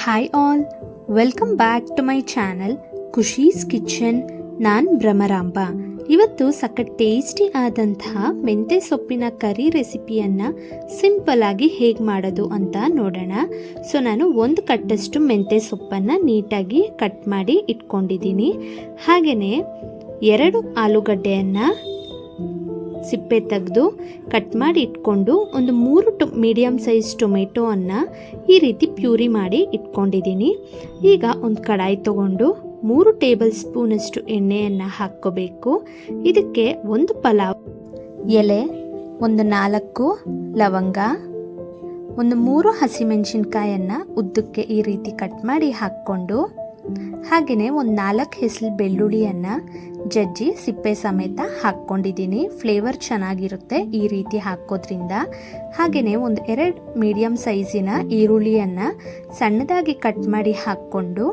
Hi all welcome back to my channel Khushi's kitchen ನಾನು ಭ್ರಮರಾಂಬ. ಇವತ್ತು ಸಖತ್ ಟೇಸ್ಟಿ ಆದಂತಹ ಮೆಂತೆ ಸೊಪ್ಪಿನ ಕರಿ ರೆಸಿಪಿಯನ್ನು ಸಿಂಪಲ್ ಆಗಿ ಹೇಗೆ ಮಾಡೋದು ಅಂತ ನೋಡೋಣ. ಸೊ ನಾನು ಒಂದು ಕಟ್ಟಷ್ಟು ಮೆಂತೆ ಸೊಪ್ಪನ್ನು ನೀಟಾಗಿ ಕಟ್ ಮಾಡಿ ಇಟ್ಕೊಂಡಿದ್ದೀನಿ. ಹಾಗೆಯೇ ಎರಡು ಆಲೂಗಡ್ಡೆಯನ್ನು ಸಿಪ್ಪೆ ತೆಗೆದು ಕಟ್ ಮಾಡಿ ಇಟ್ಕೊಂಡು ಒಂದು ಮೂರು ಟೊ ಮೀಡಿಯಮ್ ಸೈಜ್ ಟೊಮೆಟೊವನ್ನು ಈ ರೀತಿ ಪ್ಯೂರಿ ಮಾಡಿ ಇಟ್ಕೊಂಡಿದ್ದೀನಿ. ಈಗ ಒಂದು ಕಡಾಯಿ ತಗೊಂಡು ಮೂರು ಟೇಬಲ್ ಸ್ಪೂನಷ್ಟು ಎಣ್ಣೆಯನ್ನು ಹಾಕ್ಕೋಬೇಕು. ಇದಕ್ಕೆ ಒಂದು ಪಲಾವ್, ಎಲೆ, ಒಂದು ನಾಲ್ಕು ಲವಂಗ, ಒಂದು ಮೂರು ಹಸಿಮೆಣಸಿನ್ಕಾಯನ್ನು ಉದ್ದಕ್ಕೆ ಈ ರೀತಿ ಕಟ್ ಮಾಡಿ ಹಾಕ್ಕೊಂಡು ಹಾಗೆಯೇ ಒಂದು ನಾಲ್ಕು ಹೆಸಲ್ ಬೆಳ್ಳುಳ್ಳಿಯನ್ನು ಜಜ್ಜಿ ಸಿಪ್ಪೆ ಸಮೇತ ಹಾಕ್ಕೊಂಡಿದ್ದೀನಿ. ಫ್ಲೇವರ್ ಚೆನ್ನಾಗಿರುತ್ತೆ ಈ ರೀತಿ ಹಾಕೋದ್ರಿಂದ. ಹಾಗೆಯೇ ಒಂದು ಎರಡು ಮೀಡಿಯಮ್ ಸೈಜಿನ ಈರುಳ್ಳಿಯನ್ನು ಸಣ್ಣದಾಗಿ ಕಟ್ ಮಾಡಿ ಹಾಕ್ಕೊಂಡು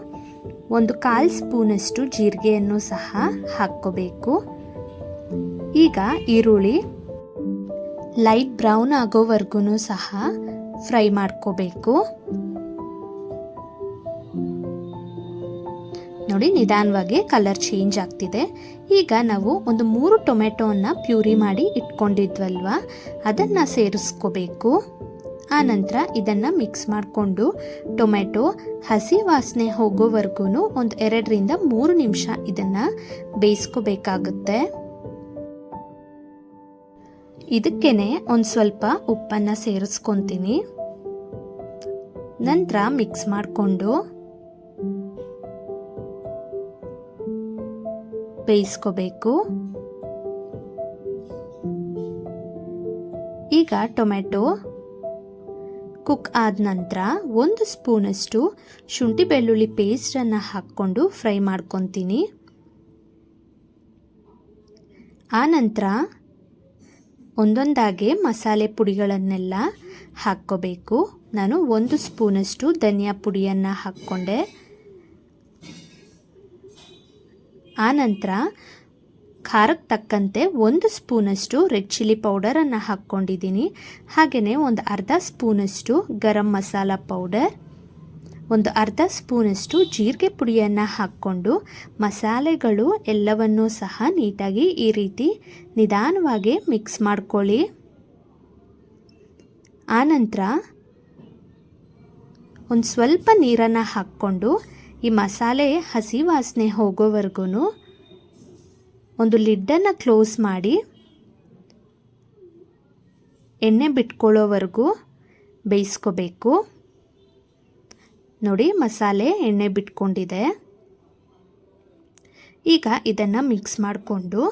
ಒಂದು ಕಾಲು ಸ್ಪೂನಷ್ಟು ಜೀರಿಗೆಯನ್ನು ಸಹ ಹಾಕ್ಕೋಬೇಕು. ಈಗ ಈರುಳ್ಳಿ ಲೈಟ್ ಬ್ರೌನ್ ಆಗೋವರೆಗೂ ಸಹ ಫ್ರೈ ಮಾಡ್ಕೋಬೇಕು. ನೋಡಿ ನಿಧಾನವಾಗಿ ಕಲರ್ ಚೇಂಜ್ ಆಗ್ತಿದೆ. ಈಗ ನಾವು ಒಂದು ಮೂರು ಟೊಮೆಟೊವನ್ನು ಪ್ಯೂರಿ ಮಾಡಿ ಇಟ್ಕೊಂಡಿದ್ವಲ್ವ? ಅದನ್ನು ಸೇರಿಸ್ಕೋಬೇಕು. ಆನಂತರ ಇದನ್ನು ಮಿಕ್ಸ್ ಮಾಡಿಕೊಂಡು ಟೊಮೆಟೊ ಹಸಿ ವಾಸನೆ ಹೋಗೋವರೆಗೂ ಒಂದು ಎರಡರಿಂದ ಮೂರು ನಿಮಿಷ ಇದನ್ನು ಬೇಯಿಸ್ಕೋಬೇಕಾಗುತ್ತೆ. ಇದಕ್ಕೇನೆ ಒಂದು ಸ್ವಲ್ಪ ಉಪ್ಪನ್ನು ಸೇರಿಸ್ಕೊತೀನಿ. ನಂತರ ಮಿಕ್ಸ್ ಮಾಡಿಕೊಂಡು ಬೇಯಿಸ್ಕೋಬೇಕು. ಈಗ ಟೊಮೆಟೊ. ಕುಕ್ ಆದ ನಂತರ ಒಂದು ಸ್ಪೂನಷ್ಟು ಶುಂಠಿ ಬೆಳ್ಳುಳ್ಳಿ ಪೇಸ್ಟನ್ನು ಹಾಕ್ಕೊಂಡು ಫ್ರೈ ಮಾಡ್ಕೊತೀನಿ. ಆನಂತರ ನಂತರ ಒಂದೊಂದಾಗೆ ಮಸಾಲೆ ಪುಡಿಗಳನ್ನೆಲ್ಲ ಹಾಕ್ಕೋಬೇಕು. ನಾನು ಒಂದು ಸ್ಪೂನಷ್ಟು ಧನಿಯಾ ಪುಡಿಯನ್ನು ಹಾಕ್ಕೊಂಡೆ. ಆನಂತರ ಖಾರಕ್ಕೆ ತಕ್ಕಂತೆ ಒಂದು ಸ್ಪೂನಷ್ಟು ರೆಡ್ ಚಿಲ್ಲಿ ಪೌಡರನ್ನು ಹಾಕ್ಕೊಂಡಿದ್ದೀನಿ. ಹಾಗೆಯೇ ಒಂದು ಅರ್ಧ ಸ್ಪೂನಷ್ಟು ಗರಂ ಮಸಾಲ ಪೌಡರ್, ಒಂದು ಅರ್ಧ ಸ್ಪೂನಷ್ಟು ಜೀರಿಗೆ ಪುಡಿಯನ್ನು ಹಾಕ್ಕೊಂಡು ಮಸಾಲೆಗಳು ಎಲ್ಲವನ್ನೂ ಸಹ ನೀಟಾಗಿ ಈ ರೀತಿ ನಿಧಾನವಾಗಿ ಮಿಕ್ಸ್ ಮಾಡ್ಕೊಳ್ಳಿ. ಆನಂತರ ಒಂದು ಸ್ವಲ್ಪ ನೀರನ್ನು ಹಾಕ್ಕೊಂಡು ಈ ಮಸಾಲೆ ಹಸಿ ವಾಸನೆ ಹೋಗೋವರೆಗೂ ಒಂದು ಲಿಡ್ಡನ್ನು ಕ್ಲೋಸ್ ಮಾಡಿ ಎಣ್ಣೆ ಬಿಟ್ಕೊಳ್ಳೋವರೆಗೂ ಬೇಯಿಸ್ಕೋಬೇಕು. ನೋಡಿ ಮಸಾಲೆ ಎಣ್ಣೆ ಬಿಟ್ಕೊಂಡಿದೆ. ಈಗ ಇದನ್ನು ಮಿಕ್ಸ್ ಮಾಡಿಕೊಂಡು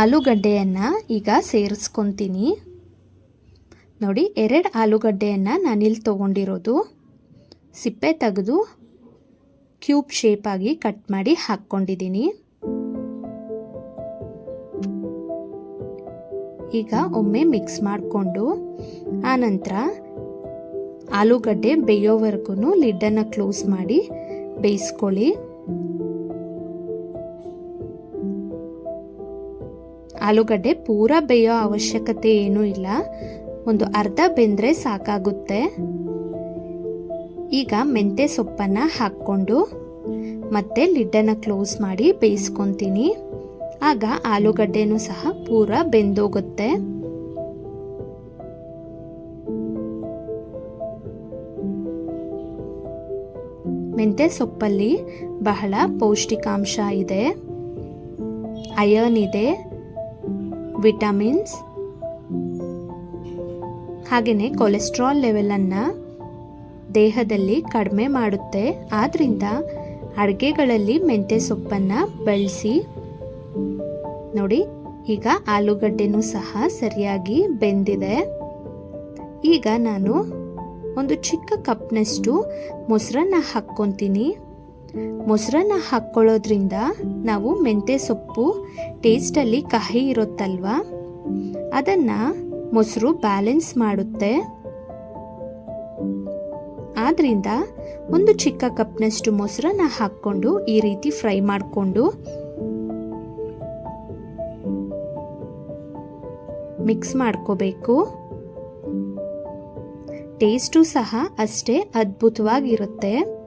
ಆಲೂಗಡ್ಡೆಯನ್ನು ಈಗ ಸೇರಿಸ್ಕೊತೀನಿ. ನೋಡಿ ಎರಡು ಆಲೂಗಡ್ಡೆಯನ್ನು ನಾನಿಲ್ಲಿ ತೊಗೊಂಡಿರೋದು. ಸಿಪ್ಪೆ ತೆಗೆದು ಕ್ಯೂಬ್ ಶೇಪಾಗಿ ಕಟ್ ಮಾಡಿ ಹಾಕ್ಕೊಂಡಿದ್ದೀನಿ. ಈಗ ಒಮ್ಮೆ ಮಿಕ್ಸ್ ಮಾಡಿಕೊಂಡು ಆನಂತರ ಆಲೂಗಡ್ಡೆ ಬೇಯೋವರೆಗೂ ಲಿಡ್ಡನ್ನು ಕ್ಲೋಸ್ ಮಾಡಿ ಬೇಯಿಸ್ಕೊಳ್ಳಿ. ಆಲೂಗಡ್ಡೆ ಪೂರ ಬೇಯೋ ಅವಶ್ಯಕತೆ ಏನೂ ಇಲ್ಲ. ಒಂದು ಅರ್ಧ ಬೆಂದರೆ ಸಾಕಾಗುತ್ತೆ. ಈಗ ಮೆಂತೆ ಸೊಪ್ಪನ್ನು ಹಾಕ್ಕೊಂಡು ಮತ್ತೆ ಲಿಡ್ಡನ್ನು ಕ್ಲೋಸ್ ಮಾಡಿ ಬೇಯಿಸ್ಕೊತೀನಿ. ಆಗ ಆಲೂಗಡ್ಡೆನೂ ಸಹ ಪೂರ ಬೆಂದೋಗುತ್ತೆ. ಮೆಂತೆ ಸೊಪ್ಪಲ್ಲಿ ಬಹಳ ಪೌಷ್ಟಿಕಾಂಶ ಇದೆ. ಅಯರ್ನ್ ಇದೆ, ವಿಟಮಿನ್ಸ್ ಹಾಗೆಯೇ ಕೊಲೆಸ್ಟ್ರಾಲ್ ಲೆವೆಲನ್ನು ದೇಹದಲ್ಲಿ ಕಡಿಮೆ ಮಾಡುತ್ತೆ. ಆದ್ದರಿಂದ ಅಡುಗೆಗಳಲ್ಲಿ ಮೆಂತ್ಯ ಸೊಪ್ಪನ್ನು ಬಳಸಿ, ನೋಡಿ, ಈಗ ಆಲೂಗಡ್ಡೆನೂ ಸಹ ಸರಿಯಾಗಿ ಬೆಂದಿದೆ. ಈಗ ನಾನು ಒಂದು ಚಿಕ್ಕ ಕಪ್ನಷ್ಟು ಮೊಸರನ್ನ ಹಾಕ್ಕೊತೀನಿ. ಮೊಸರನ್ನ ಹಾಕ್ಕೊಳ್ಳೋದ್ರಿಂದ ನಾವು ಮೆಂತ್ಯ ಸೊಪ್ಪು ಟೇಸ್ಟಲ್ಲಿ ಕಹಿ ಇರುತ್ತಲ್ವ? ಅದನ್ನು ಮೊಸರು ಬ್ಯಾಲೆನ್ಸ್ ಮಾಡುತ್ತೆ. ಆದ್ದರಿಂದ ಒಂದು ಚಿಕ್ಕ ಕಪ್ನಷ್ಟು ಮೊಸರನ್ನ ಹಾಕ್ಕೊಂಡು ಈ ರೀತಿ ಫ್ರೈ ಮಾಡಿಕೊಂಡು ಮಿಕ್ಸ್ ಮಾಡ್ಕೋಬೇಕು. ಟೇಸ್ಟು ಸಹ ಅಷ್ಟೇ ಅದ್ಭುತವಾಗಿರುತ್ತೆ.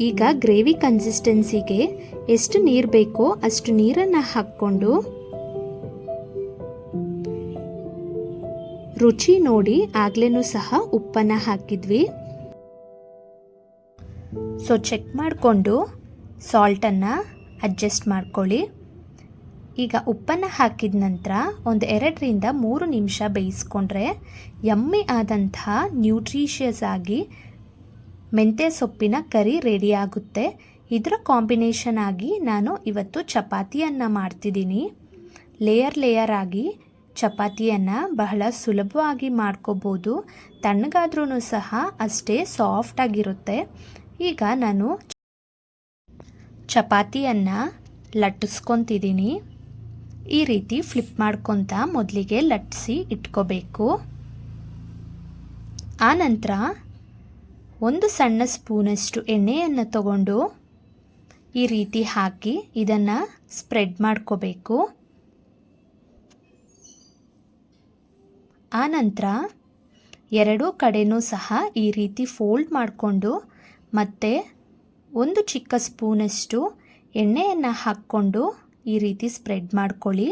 ಈಗ ಗ್ರೇವಿ ಕನ್ಸಿಸ್ಟೆನ್ಸಿಗೆ ಎಷ್ಟು ನೀರು ಬೇಕೋ ಅಷ್ಟು ನೀರನ್ನು ಹಾಕ್ಕೊಂಡು ರುಚಿ ನೋಡಿ ಆಗ್ಲೇನು ಸಹ ಉಪ್ಪನ್ನು ಹಾಕಿದ್ವಿ. ಸೊ ಚೆಕ್ ಮಾಡಿಕೊಂಡು ಸಾಲ್ಟನ್ನು ಅಡ್ಜಸ್ಟ್ ಮಾಡ್ಕೊಳ್ಳಿ. ಈಗ ಉಪ್ಪನ್ನು ಹಾಕಿದ ನಂತರ ಒಂದು ಎರಡರಿಂದ ಮೂರು ನಿಮಿಷ ಬೇಯಿಸ್ಕೊಂಡ್ರೆ ಯಮ್ಮಿ ಆದಂತಹ ನ್ಯೂಟ್ರಿಷಿಯಸ್ ಆಗಿ ಮೆಂತ್ಯ ಸೊಪ್ಪಿನ ಕರಿ ರೆಡಿ ಆಗುತ್ತೆ. ಇದರ ಕಾಂಬಿನೇಷನ್ ಆಗಿ ನಾನು ಇವತ್ತು ಚಪಾತಿಯನ್ನು ಮಾಡ್ತಿದ್ದೀನಿ. ಲೇಯರ್ ಲೇಯರ್ ಆಗಿ ಚಪಾತಿಯನ್ನು ಬಹಳ ಸುಲಭವಾಗಿ ಮಾಡ್ಕೋಬೋದು. ತಣ್ಣಗಾದ್ರೂ ಸಹ ಅಷ್ಟೇ ಸಾಫ್ಟಾಗಿರುತ್ತೆ ಈಗ ನಾನು ಚಪಾತಿಯನ್ನು ಲಟ್ಟಿಸ್ಕೊತಿದ್ದೀನಿ ಈ ರೀತಿ ಫ್ಲಿಪ್ ಮಾಡ್ಕೊತ ಮೊದಲಿಗೆ ಲಟ್ಟಿಸಿ ಇಟ್ಕೋಬೇಕು. ಆನಂತರ ಒಂದು ಸಣ್ಣ ಸ್ಪೂನಷ್ಟು ಎಣ್ಣೆಯನ್ನು ತಗೊಂಡು ಈ ರೀತಿ ಹಾಕಿ ಇದನ್ನು ಸ್ಪ್ರೆಡ್ ಮಾಡ್ಕೋಬೇಕು. ಆನಂತರ ಎರಡೂ ಕಡೆನೂ ಸಹ ಈ ರೀತಿ ಫೋಲ್ಡ್ ಮಾಡಿಕೊಂಡು ಮತ್ತೆ ಒಂದು ಚಿಕ್ಕ ಸ್ಪೂನಷ್ಟು ಎಣ್ಣೆಯನ್ನು ಹಾಕ್ಕೊಂಡು ಈ ರೀತಿ ಸ್ಪ್ರೆಡ್ ಮಾಡ್ಕೊಳ್ಳಿ.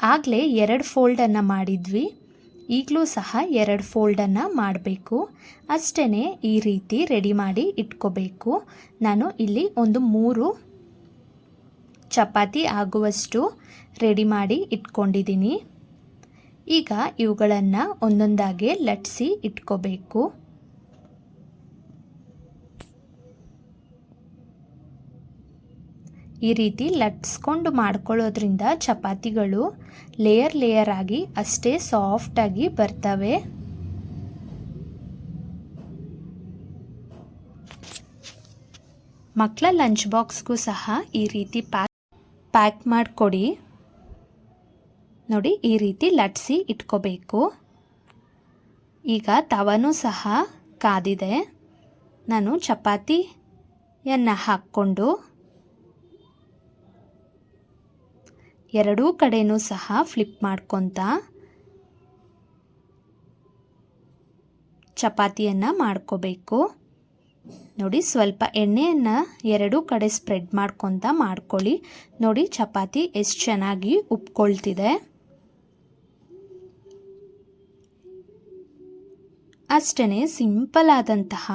ಆಗಲೇ ಎರಡು ಫೋಲ್ಡನ್ನು ಮಾಡಿದ್ವಿ. ಈಗಲೂ ಸಹ ಎರಡು ಫೋಲ್ಡನ್ನು ಮಾಡಬೇಕು. ಅಷ್ಟೇ ಈ ರೀತಿ ರೆಡಿ ಮಾಡಿ ಇಟ್ಕೋಬೇಕು. ನಾನು ಇಲ್ಲಿ ಒಂದು ಮೂರು ಚಪಾತಿ ಆಗುವಷ್ಟು ರೆಡಿ ಮಾಡಿ ಇಟ್ಕೊಂಡಿದ್ದೀನಿ. ಈಗ ಇವುಗಳನ್ನು ಒಂದೊಂದಾಗೆ ಲಟ್ಸಿ ಇಟ್ಕೋಬೇಕು. ಈ ರೀತಿ ಲಟ್ಸ್ಕೊಂಡು ಮಾಡ್ಕೊಳ್ಳೋದ್ರಿಂದ ಚಪಾತಿಗಳು ಲೇಯರ್ ಲೇಯರ್ ಆಗಿ ಅಷ್ಟೇ ಸಾಫ್ಟಾಗಿ ಬರ್ತವೆ. ಮಕ್ಕಳ ಲಂಚ್ ಬಾಕ್ಸ್ಗೂ ಸಹ ಈ ರೀತಿ ಪ್ಯಾಕ್ ಪ್ಯಾಕ್ ಮಾಡಿಕೊಡಿ. ನೋಡಿ, ಈ ರೀತಿ ಲಟ್ಸಿ ಇಟ್ಕೋಬೇಕು. ಈಗ ತವನೂ ಸಹ ಕಾದಿದೆ. ನಾನು ಚಪಾತಿಯನ್ನು ಹಾಕ್ಕೊಂಡು ಎರಡೂ ಕಡೆಯೂ ಸಹ ಫ್ಲಿಪ್ ಮಾಡ್ಕೊತ ಚಪಾತಿಯನ್ನು ಮಾಡ್ಕೋಬೇಕು. ನೋಡಿ, ಸ್ವಲ್ಪ ಎಣ್ಣೆಯನ್ನು ಎರಡೂ ಕಡೆ ಸ್ಪ್ರೆಡ್ ಮಾಡ್ಕೊತ ಮಾಡ್ಕೊಳ್ಳಿ. ನೋಡಿ, ಚಪಾತಿ ಎಷ್ಟು ಚೆನ್ನಾಗಿ ಉಪ್ಕೊಳ್ತಿದೆ. ಅಷ್ಟೇ ಸಿಂಪಲ್ ಆದಂತಹ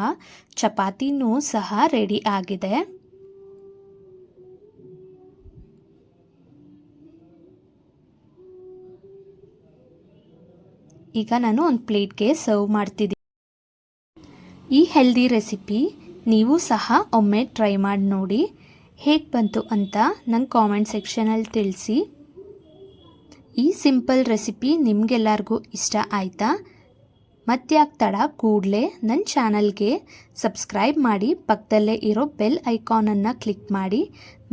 ಚಪಾತಿನೂ ಸಹ ರೆಡಿ ಆಗಿದೆ. ಈಗ ನಾನು ಒಂದು ಪ್ಲೇಟ್ಗೆ ಸರ್ವ್ ಮಾಡ್ತಿದ್ದೀನಿ ಈ ಹೆಲ್ದಿ ರೆಸಿಪಿ ನೀವು ಸಹ ಒಮ್ಮೆ ಟ್ರೈ ಮಾಡಿ ನೋಡಿ. ಹೇಗೆ ಬಂತು ಅಂತ ನಂಗೆ ಕಾಮೆಂಟ್ ಸೆಕ್ಷನಲ್ಲಿ ತಿಳಿಸಿ. ಈ ಸಿಂಪಲ್ ರೆಸಿಪಿ ನಿಮಗೆಲ್ಲರಿಗೂ ಇಷ್ಟ ಆಯಿತಾ? ಮತ್ತ್ಯಾಕೆ ತಡ ಕೂಡಲೇ ನನ್ನ ಚಾನಲ್ಗೆ ಸಬ್ಸ್ಕ್ರೈಬ್ ಮಾಡಿ ಪಕ್ಕದಲ್ಲೇ ಇರೋ ಬೆಲ್ ಐಕಾನನ್ನು ಕ್ಲಿಕ್ ಮಾಡಿ.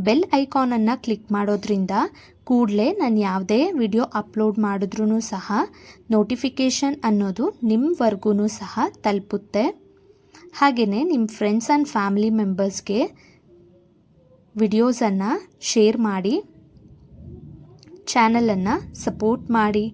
ಬೆಲ್ ಐಕಾನನ್ನು ಕ್ಲಿಕ್ ಮಾಡೋದ್ರಿಂದ ಕೂಡಲೇ ನಾನು ಯಾವುದೇ ವಿಡಿಯೋ ಅಪ್ಲೋಡ್ ಮಾಡಿದ್ರೂ ಸಹ ನೋಟಿಫಿಕೇಷನ್ ಅನ್ನೋದು ನಿಮ್ಮವರೆಗೂ ಸಹ ತಲುಪುತ್ತೆ. ಹಾಗೆಯೇ ನಿಮ್ಮ ಫ್ರೆಂಡ್ಸ್ ಆ್ಯಂಡ್ ಫ್ಯಾಮಿಲಿ ಮೆಂಬರ್ಸ್ಗೆ ವಿಡಿಯೋಸನ್ನು ಶೇರ್ ಮಾಡಿ ಚಾನಲನ್ನು ಸಪೋರ್ಟ್ ಮಾಡಿ.